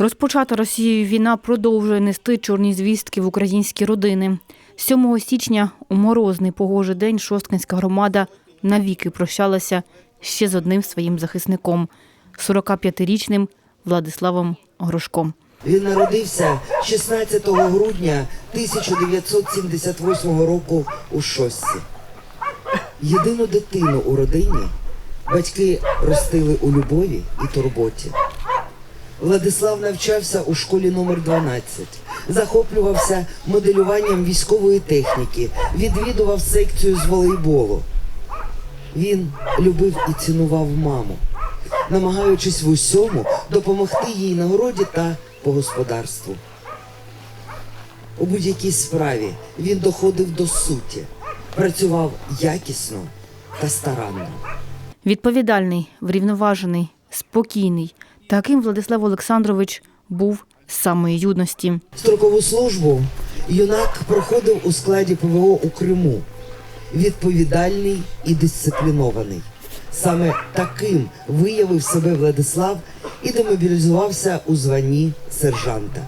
Розпочата Росією війна продовжує нести чорні звістки в українські родини. 7 січня у морозний погожий день Шосткинська громада навіки прощалася ще з одним своїм захисником – 45-річним Владиславом Грошком. Він народився 16 грудня 1978 року у Шостці. Єдину дитину у родині батьки ростили у любові і турботі. Владислав навчався у школі номер 12, захоплювався моделюванням військової техніки, відвідував секцію з волейболу. Він любив і цінував маму, намагаючись в усьому допомогти їй на городі та по господарству. У будь-якій справі він доходив до суті, працював якісно та старанно. Відповідальний, врівноважений, спокійний. Таким Владислав Олександрович був з самої юності. Строкову службу юнак проходив у складі ПВО у Криму. Відповідальний і дисциплінований. Саме таким виявив себе Владислав і демобілізувався у званні сержанта.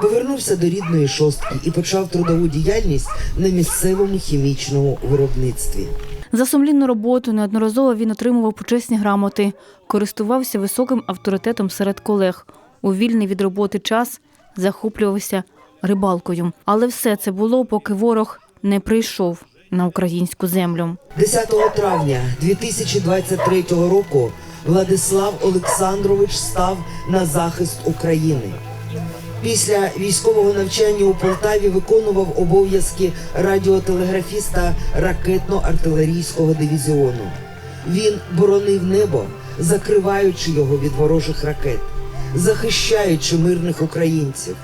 Повернувся до рідної шостки і почав трудову діяльність на місцевому хімічному виробництві. За сумлінну роботу неодноразово він отримував почесні грамоти, користувався високим авторитетом серед колег. У вільний від роботи час захоплювався рибалкою. Але все це було, поки ворог не прийшов на українську землю. 10 травня 2023 року Владислав Олександрович став на захист України. Після військового навчання у Полтаві виконував обов'язки радіотелеграфіста ракетно-артилерійського дивізіону. Він боронив небо, закриваючи його від ворожих ракет, захищаючи мирних українців.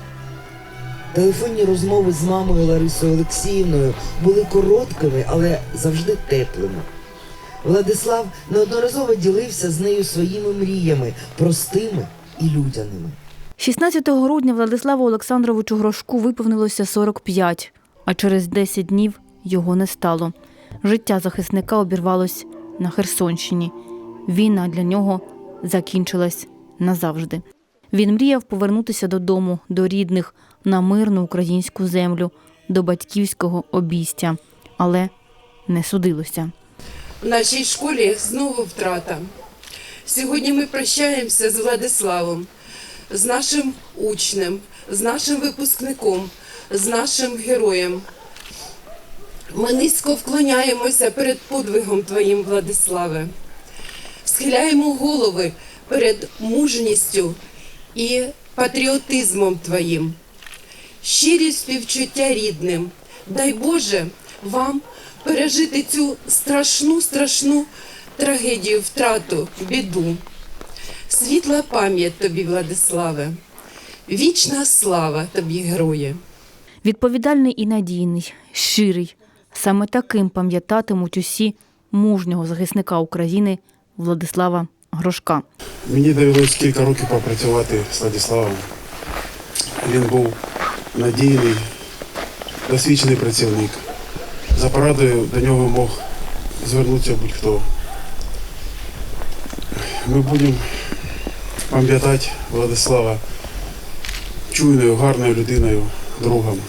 Телефонні розмови з мамою Ларисою Олексіївною були короткими, але завжди теплими. Владислав неодноразово ділився з нею своїми мріями, простими і людяними. 16 грудня Владиславу Олександровичу Грошку виповнилося 45, а через 10 днів його не стало. Життя захисника обірвалось на Херсонщині. Війна для нього закінчилась назавжди. Він мріяв повернутися додому, до рідних, на мирну українську землю, до батьківського обійстя, але не судилося. В нашій школі знову втрата. Сьогодні ми прощаємося з Владиславом, з нашим учнем, з нашим випускником, з нашим героєм. Ми низько вклоняємося перед подвигом Твоїм, Владиславе, схиляємо голови перед мужністю і патріотизмом Твоїм. Щирі співчуття рідним. Дай Боже вам пережити цю страшну, страшну трагедію, втрату, біду. Світла пам'ять тобі, Владиславе, вічна слава тобі, герої. Відповідальний і надійний, щирий. Саме таким пам'ятатимуть усі мужнього захисника України Владислава Грошка. Мені довелось кілька років попрацювати з Владиславом. Він був надійний, досвідчений працівник. За порадою до нього мог звернутися будь-хто. Ми будемо пам'ятати Владислава чуйною, гарною людиною, другом.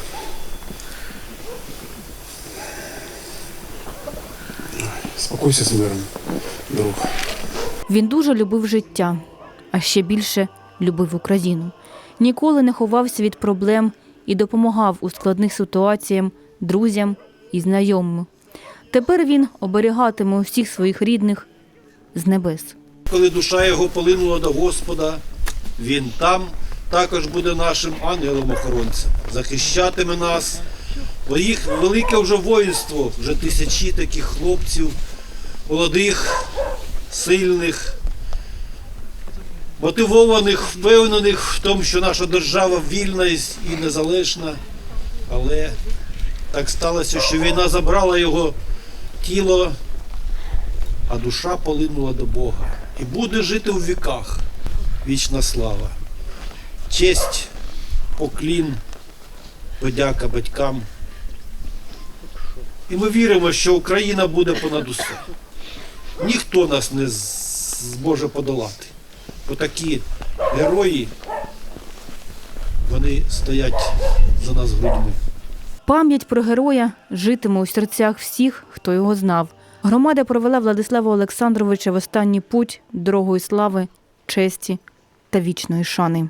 Спокойся з миром, друг. Він дуже любив життя, а ще більше любив Україну. Ніколи не ховався від проблем і допомагав у складних ситуаціях друзям і знайомим. Тепер він оберігатиме усіх своїх рідних з небес. Коли душа його полинула до Господа, він там також буде нашим ангелом-охоронцем, захищатиме нас. Бо їх велике вже воїнство, вже тисячі таких хлопців, молодих, сильних, мотивованих, впевнених в тому, що наша держава вільна і незалежна. Але так сталося, що війна забрала його тіло, а душа полинула до Бога. І буде жити у віках вічна слава. Честь, поклін, подяка батькам. І ми віримо, що Україна буде понад усе. Ніхто нас не зможе подолати. Бо такі герої вони стоять за нас грудьми. Пам'ять про героя житиме у серцях всіх, хто його знав. Громада провела Владислава Олександровича в останній путь дорогою слави, честі та вічної шани.